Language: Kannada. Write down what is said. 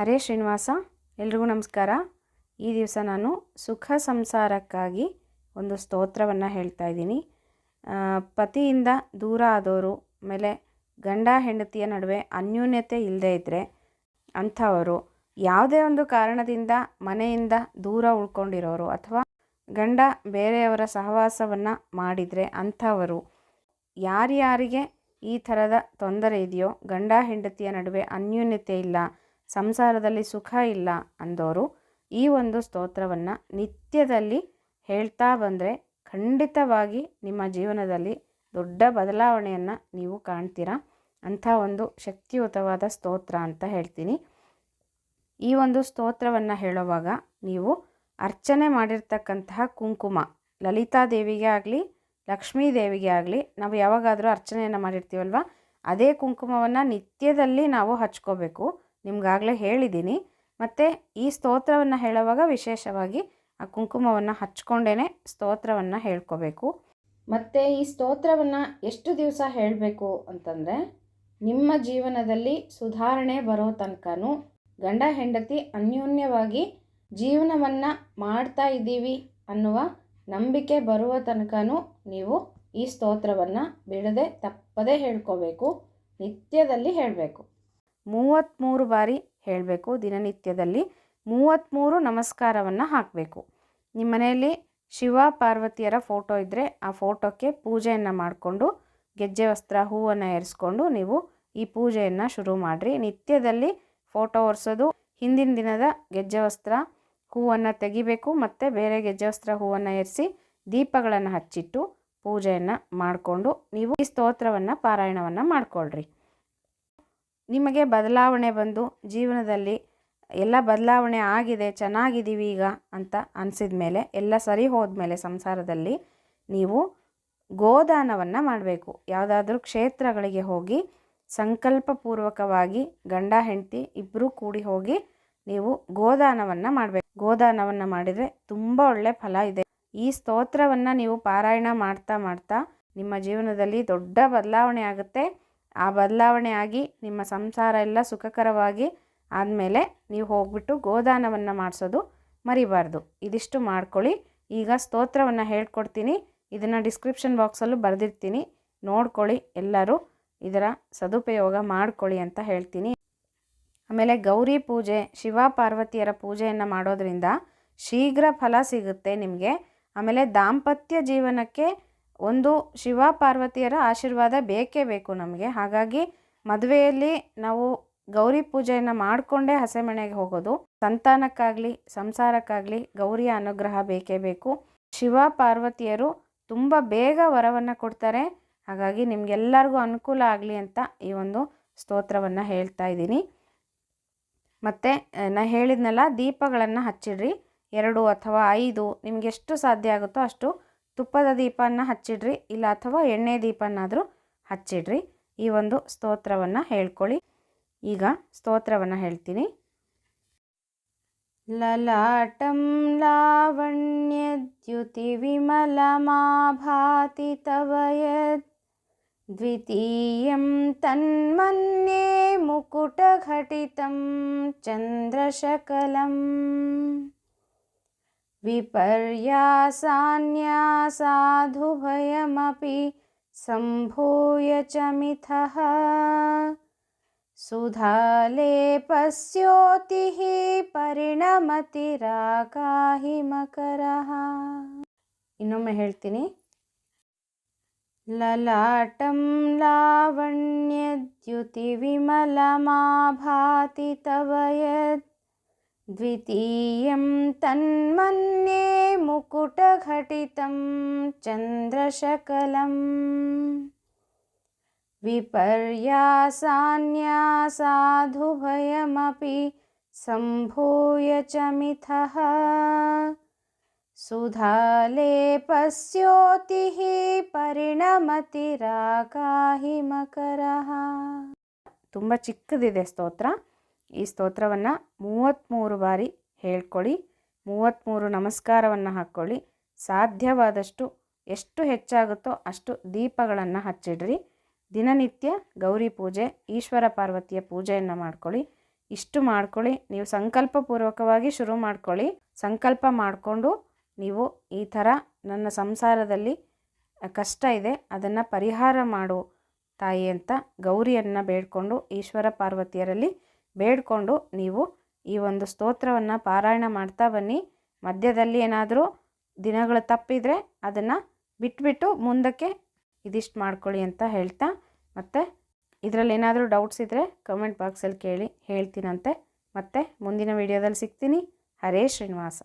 ಹರೇ ಶ್ರೀನಿವಾಸ, ಎಲ್ರಿಗೂ ನಮಸ್ಕಾರ. ಈ ದಿವಸ ನಾನು ಸುಖ ಸಂಸಾರಕ್ಕಾಗಿ ಒಂದು ಸ್ತೋತ್ರವನ್ನು ಹೇಳ್ತಾ ಇದ್ದೀನಿ. ಪತಿಯಿಂದ ದೂರ ಆದವರು ಮೇಲೆ ಗಂಡ ಹೆಂಡತಿಯ ನಡುವೆ ಅನ್ಯೋನ್ಯತೆ ಇಲ್ಲದೇ ಇದ್ದರೆ ಅಂಥವರು, ಯಾವುದೇ ಒಂದು ಕಾರಣದಿಂದ ಮನೆಯಿಂದ ದೂರ ಉಳ್ಕೊಂಡಿರೋರು ಅಥವಾ ಗಂಡ ಬೇರೆಯವರ ಸಹವಾಸವನ್ನು ಮಾಡಿದರೆ ಅಂಥವರು, ಯಾರ್ಯಾರಿಗೆ ಈ ಥರದ ತೊಂದರೆ ಇದೆಯೋ, ಗಂಡ ಹೆಂಡತಿಯ ನಡುವೆ ಅನ್ಯೋನ್ಯತೆ ಇಲ್ಲ ಸಂಸಾರದಲ್ಲಿ ಸುಖ ಇಲ್ಲ ಅಂದವರು ಈ ಒಂದು ಸ್ತೋತ್ರವನ್ನು ನಿತ್ಯದಲ್ಲಿ ಹೇಳ್ತಾ ಬಂದರೆ ಖಂಡಿತವಾಗಿ ನಿಮ್ಮ ಜೀವನದಲ್ಲಿ ದೊಡ್ಡ ಬದಲಾವಣೆಯನ್ನು ನೀವು ಕಾಣ್ತೀರಾ? ಅಂಥ ಒಂದು ಶಕ್ತಿಯುತವಾದ ಸ್ತೋತ್ರ ಅಂತ ಹೇಳ್ತೀನಿ. ಈ ಒಂದು ಸ್ತೋತ್ರವನ್ನು ಹೇಳುವಾಗ ನೀವು ಅರ್ಚನೆ ಮಾಡಿರ್ತಕ್ಕಂತಹ ಕುಂಕುಮ, ಲಲಿತಾ ದೇವಿಗೆ ಆಗಲಿ, ಲಕ್ಷ್ಮೀ ದೇವಿಗೆ ಆಗಲಿ, ನಾವು ಯಾವಾಗಾದರೂ ಅರ್ಚನೆಯನ್ನು ಮಾಡಿರ್ತೀವಲ್ವ? ಅದೇ ಕುಂಕುಮವನ್ನು ನಿತ್ಯದಲ್ಲಿ ನಾವು ಹಚ್ಕೋಬೇಕು. ನಿಮ್ಗಾಗಲೇ ಹೇಳಿದ್ದೀನಿ ಮತ್ತು ಈ ಸ್ತೋತ್ರವನ್ನು ಹೇಳುವಾಗ ವಿಶೇಷವಾಗಿ ಆ ಕುಂಕುಮವನ್ನು ಹಚ್ಕೊಂಡೇ ಸ್ತೋತ್ರವನ್ನು ಹೇಳ್ಕೋಬೇಕು. ಮತ್ತು ಈ ಸ್ತೋತ್ರವನ್ನು ಎಷ್ಟು ದಿವಸ ಹೇಳಬೇಕು ಅಂತಂದರೆ, ನಿಮ್ಮ ಜೀವನದಲ್ಲಿ ಸುಧಾರಣೆ ಬರೋ ತನಕನೂ, ಗಂಡ ಹೆಂಡತಿ ಅನ್ಯೋನ್ಯವಾಗಿ ಜೀವನವನ್ನು ಮಾಡ್ತಾ ಇದ್ದೀವಿ ಅನ್ನುವ ನಂಬಿಕೆ ಬರುವ ತನಕನೂ ನೀವು ಈ ಸ್ತೋತ್ರವನ್ನು ಬಿಡದೆ ತಪ್ಪದೇ ಹೇಳ್ಕೋಬೇಕು, ನಿತ್ಯದಲ್ಲಿ ಹೇಳಬೇಕು. ಮೂವತ್ತ್ಮೂರು ಬಾರಿ ಹೇಳಬೇಕು ದಿನನಿತ್ಯದಲ್ಲಿ. ಮೂವತ್ತ್ಮೂರು ನಮಸ್ಕಾರವನ್ನು ಹಾಕಬೇಕು. ನಿಮ್ಮ ಮನೆಯಲ್ಲಿ ಶಿವ ಪಾರ್ವತಿಯರ ಫೋಟೋ ಇದ್ದರೆ ಆ ಫೋಟೋಕ್ಕೆ ಪೂಜೆಯನ್ನು ಮಾಡಿಕೊಂಡು, ಗೆಜ್ಜೆ ವಸ್ತ್ರ ಹೂವನ್ನು ಏರಿಸ್ಕೊಂಡು ನೀವು ಈ ಪೂಜೆಯನ್ನು ಶುರು ಮಾಡಿರಿ. ನಿತ್ಯದಲ್ಲಿ ಫೋಟೋ ಒರೆಸೋದು, ಹಿಂದಿನ ದಿನದ ಗೆಜ್ಜೆ ವಸ್ತ್ರ ಹೂವನ್ನು ತೆಗಿಬೇಕು ಮತ್ತು ಬೇರೆ ಗೆಜ್ಜೆ ವಸ್ತ್ರ ಹೂವನ್ನು ಏರಿಸಿ ದೀಪಗಳನ್ನು ಹಚ್ಚಿಟ್ಟು ಪೂಜೆಯನ್ನು ಮಾಡಿಕೊಂಡು ನೀವು ಈ ಸ್ತೋತ್ರವನ್ನು, ಪಾರಾಯಣವನ್ನು ಮಾಡಿಕೊಳ್ಳ್ರಿ ನಿಮಗೆ ಬದಲಾವಣೆ ಬಂದು ಜೀವನದಲ್ಲಿ ಎಲ್ಲ ಬದಲಾವಣೆ ಆಗಿದೆ, ಚೆನ್ನಾಗಿದ್ದೀವಿ ಈಗ ಅಂತ ಅನಿಸಿದ ಮೇಲೆ, ಎಲ್ಲ ಸರಿ ಹೋದ್ಮೇಲೆ ಸಂಸಾರದಲ್ಲಿ ನೀವು ಗೋದಾನವನ್ನು ಮಾಡಬೇಕು. ಯಾವುದಾದ್ರೂ ಕ್ಷೇತ್ರಗಳಿಗೆ ಹೋಗಿ ಸಂಕಲ್ಪಪೂರ್ವಕವಾಗಿ ಗಂಡ, ಹೆಂಡತಿ ಇಬ್ಬರೂ ಕೂಡಿ ಹೋಗಿ ನೀವು ಗೋದಾನವನ್ನು ಮಾಡಬೇಕು. ಗೋದಾನವನ್ನು ಮಾಡಿದರೆ ತುಂಬ ಒಳ್ಳೆ ಫಲ ಇದೆ. ಈ ಸ್ತೋತ್ರವನ್ನು ನೀವು ಪಾರಾಯಣ ಮಾಡ್ತಾ ಮಾಡ್ತಾ ನಿಮ್ಮ ಜೀವನದಲ್ಲಿ ದೊಡ್ಡ ಬದಲಾವಣೆ ಆಗುತ್ತೆ. ಆ ಬದಲಾವಣೆ ಆಗಿ ನಿಮ್ಮ ಸಂಸಾರ ಎಲ್ಲ ಸುಖಕರವಾಗಿ ಆದಮೇಲೆ ನೀವು ಹೋಗ್ಬಿಟ್ಟು ಗೋದಾನವನ್ನು ಮಾಡಿಸೋದು ಮರಿಬಾರ್ದು. ಇದಿಷ್ಟು ಮಾಡ್ಕೊಳ್ಳಿ. ಈಗ ಸ್ತೋತ್ರವನ್ನು ಹೇಳ್ಕೊಡ್ತೀನಿ. ಇದನ್ನು ಡಿಸ್ಕ್ರಿಪ್ಷನ್ ಬಾಕ್ಸಲ್ಲೂ ಬರೆದಿರ್ತೀನಿ. ನೋಡ್ಕೊಳ್ಳಿ ಎಲ್ಲರೂ. ಇದರ ಸದುಪಯೋಗ ಮಾಡ್ಕೊಳ್ಳಿ ಅಂತ ಹೇಳ್ತೀನಿ. ಆಮೇಲೆ ಗೌರಿ ಪೂಜೆ ಶಿವ ಪಾರ್ವತಿಯರ ಪೂಜೆಯನ್ನು ಮಾಡೋದ್ರಿಂದ ಶೀಘ್ರ ಫಲ ಸಿಗುತ್ತೆ ನಿಮಗೆ. ಆಮೇಲೆ ದಾಂಪತ್ಯ ಜೀವನಕ್ಕೆ ಒಂದು ಶಿವ ಪಾರ್ವತಿಯರ ಆಶೀರ್ವಾದ ಬೇಕೇ ಬೇಕು ನಮಗೆ. ಹಾಗಾಗಿ ಮದುವೆಯಲ್ಲಿ ನಾವು ಗೌರಿ ಪೂಜೆಯನ್ನು ಮಾಡಿಕೊಂಡೇ ಹಸೆಮಣೆಗೆ ಹೋಗೋದು. ಸಂತಾನಕ್ಕಾಗಲಿ, ಸಂಸಾರಕ್ಕಾಗಲಿ ಗೌರಿಯ ಅನುಗ್ರಹ ಬೇಕೇ ಬೇಕು. ಶಿವ ಪಾರ್ವತಿಯರು ತುಂಬ ಬೇಗ ವರವನ್ನು ಕೊಡ್ತಾರೆ. ಹಾಗಾಗಿ ನಿಮಗೆಲ್ಲರಿಗೂ ಅನುಕೂಲ ಆಗಲಿ ಅಂತ ಈ ಒಂದು ಸ್ತೋತ್ರವನ್ನು ಹೇಳ್ತಾ ಇದ್ದೀನಿ. ಮತ್ತು ನಾ ಹೇಳಿದ್ನಲ್ಲ ದೀಪಗಳನ್ನು ಹಚ್ಚಿಡ್ರಿ. ಎರಡು ಅಥವಾ ಐದು ನಿಮಗೆಷ್ಟು ಸಾಧ್ಯ ಆಗುತ್ತೋ ಅಷ್ಟು ತುಪ್ಪದ ದೀಪನ ಹಚ್ಚಿಡ್ರಿ ಇಲ್ಲ ಅಥವಾ ಎಣ್ಣೆ ದೀಪನಾದರೂ ಹಚ್ಚಿಡ್ರಿ ಈ ಒಂದು ಸ್ತೋತ್ರವನ್ನು ಹೇಳ್ಕೊಳ್ಳಿ ಈಗ ಸ್ತೋತ್ರವನ್ನು ಹೇಳ್ತೀನಿ ಲಲಾಟಂ ಲಾವಣ್ಯದ್ಯುತಿವಿಮಲಮಾಭಾತಿ ತವ ಯದ್ द्वितीयं तन्मन्ये मुकुटघटितं चन्द्रशकलम् विपर्यासान्यासाधुभयमपि सम्भूय च मिथः सुधालेपस्योतिः ಪರಿಣಮತಿರಾಗಾಹಿ ಮಕರಃ ಇನ್ನೊಮ್ಮೆ ಹೇಳ್ತೀನಿ ललाटं लावण्यद्युतिविमलमाभाति तव यत् द्वितीयं तन्मन्ये मुकुटघटितं चन्द्रशकलम् विपर्यासान्यासाधुभयमपि सम्भूय च मिथः ಸುಧಾಲೇಪಸ್ಯೋತಿಃ ಪರಿಣಮತಿರಾಗಾಹಿ ಮಕರಃ ತುಂಬ ಚಿಕ್ಕದಿದೆ ಸ್ತೋತ್ರ ಈ ಸ್ತೋತ್ರವನ್ನು ಮೂವತ್ತ್ಮೂರು ಬಾರಿ ಹೇಳ್ಕೊಳ್ಳಿ ಮೂವತ್ತ್ಮೂರು ನಮಸ್ಕಾರವನ್ನು ಹಾಕ್ಕೊಳ್ಳಿ. ಸಾಧ್ಯವಾದಷ್ಟು ಎಷ್ಟು ಹೆಚ್ಚಾಗುತ್ತೋ ಅಷ್ಟು ದೀಪಗಳನ್ನು ಹಚ್ಚಿಡ್ರಿ. ದಿನನಿತ್ಯ ಗೌರಿ ಪೂಜೆ, ಈಶ್ವರ ಪಾರ್ವತಿಯ ಪೂಜೆಯನ್ನು ಮಾಡ್ಕೊಳ್ಳಿ. ಇಷ್ಟು ಮಾಡ್ಕೊಳ್ಳಿ, ನೀವು ಸಂಕಲ್ಪಪೂರ್ವಕವಾಗಿ ಶುರು ಮಾಡ್ಕೊಳ್ಳಿ. ಸಂಕಲ್ಪ ಮಾಡಿಕೊಂಡು ನೀವು ಈ ಥರ ನನ್ನ ಸಂಸಾರದಲ್ಲಿ ಕಷ್ಟ ಇದೆ, ಅದನ್ನು ಪರಿಹಾರ ಮಾಡು ತಾಯಿ ಅಂತ ಗೌರಿಯನ್ನು ಬೇಡ್ಕೊಂಡು ಈಶ್ವರ ಪಾರ್ವತಿಯರಲ್ಲಿ ಬೇಡಿಕೊಂಡು ನೀವು ಈ ಒಂದು ಸ್ತೋತ್ರವನ್ನು ಪಾರಾಯಣ ಮಾಡ್ತಾ ಬನ್ನಿ. ಮಧ್ಯದಲ್ಲಿ ಏನಾದರೂ ದಿನಗಳು ತಪ್ಪಿದರೆ ಅದನ್ನು ಬಿಟ್ಬಿಟ್ಟು ಮುಂದಕ್ಕೆ ಇದಿಷ್ಟು ಮಾಡ್ಕೊಳ್ಳಿ ಅಂತ ಹೇಳ್ತಾ, ಮತ್ತು ಇದರಲ್ಲಿ ಏನಾದರೂ ಡೌಟ್ಸ್ ಇದ್ದರೆ ಕಮೆಂಟ್ ಬಾಕ್ಸಲ್ಲಿ ಕೇಳಿ ಹೇಳ್ತೀನಂತೆ. ಮತ್ತು ಮುಂದಿನ ವೀಡಿಯೋದಲ್ಲಿ ಸಿಗ್ತೀನಿ. ಹರೇ ಶ್ರೀನಿವಾಸ.